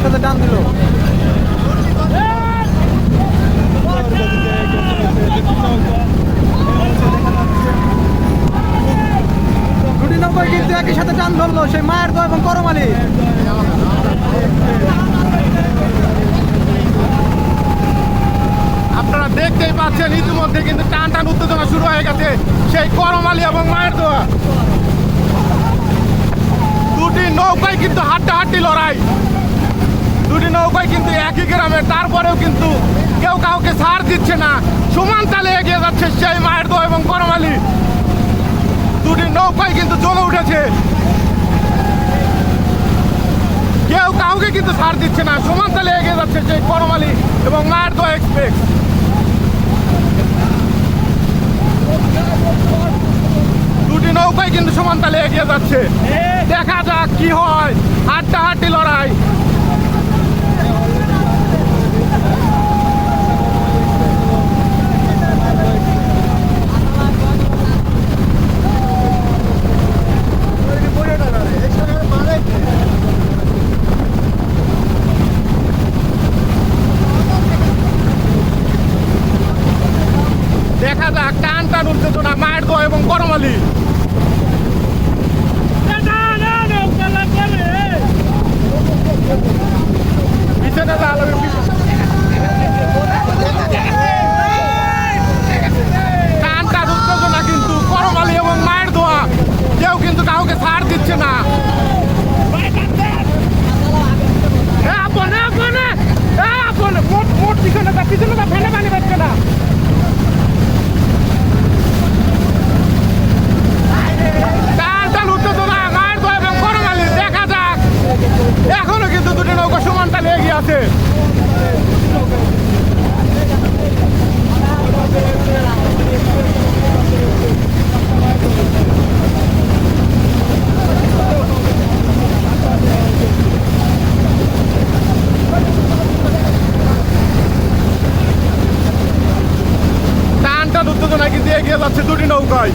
একসাথে টান দিল। দুটি নম্বর কিন্তু একই সাথে টান ধরলো, সেই মায়ের এবং করমালি আপনারা দেখতেই পাচ্ছেন, ইতিমধ্যে কিন্তু টান টান উত্তেজনা শুরু হয়ে গেছে, সেই করমালি এবং মায়ের দোয়া। দুটি নৌকায় কিন্তু হাড্ডা হাড্ডি দুটি নৌকায় কিন্তু একই গ্রামে, তারপরেও কিন্তু কেউ কাউকে সার দিচ্ছে না। সমান তালে এগিয়ে যাচ্ছে সেই মায়ের দোয়া এবং করমালি দুটি নৌকায় কিন্তু জমে উঠেছে। কেউ কাউকে কিন্তু সার দিচ্ছে না। সমান তালে এগিয়ে যাচ্ছে সেই করমালি এবং মায়ের দোয়া এক্সপ্রেস। দুটি নৌকায় কিন্তু সমান তালে এগিয়ে যাচ্ছে। দেখা যাক কি হয়। হাড্ডা হাড্ডি লড়াই। দেখা যাক টান টান উত্তেজনা মায়ের দোয়া এবং করমালি পিছনে যা আলো টান টান উত্তেজনা কিন্তু করমালি এবং মায়ের দোয়া কেউ কিন্তু কাউকে ছাড় দিচ্ছে না এ আপন এ আপন এ এ আপন মোট মোট পিছনে যা পিছনে যা ফেলে পানি পাচ্ছে না টান টান উত্তেজনা মায়ের দোয়া এবং করমালি দেখা যাক এখনও কিন্তু দুটি নৌকা সমান তালে এগিয়ে আছে টান টান উত্তেজনা কিন্তু এগিয়ে যাচ্ছে দুটি নৌকায়।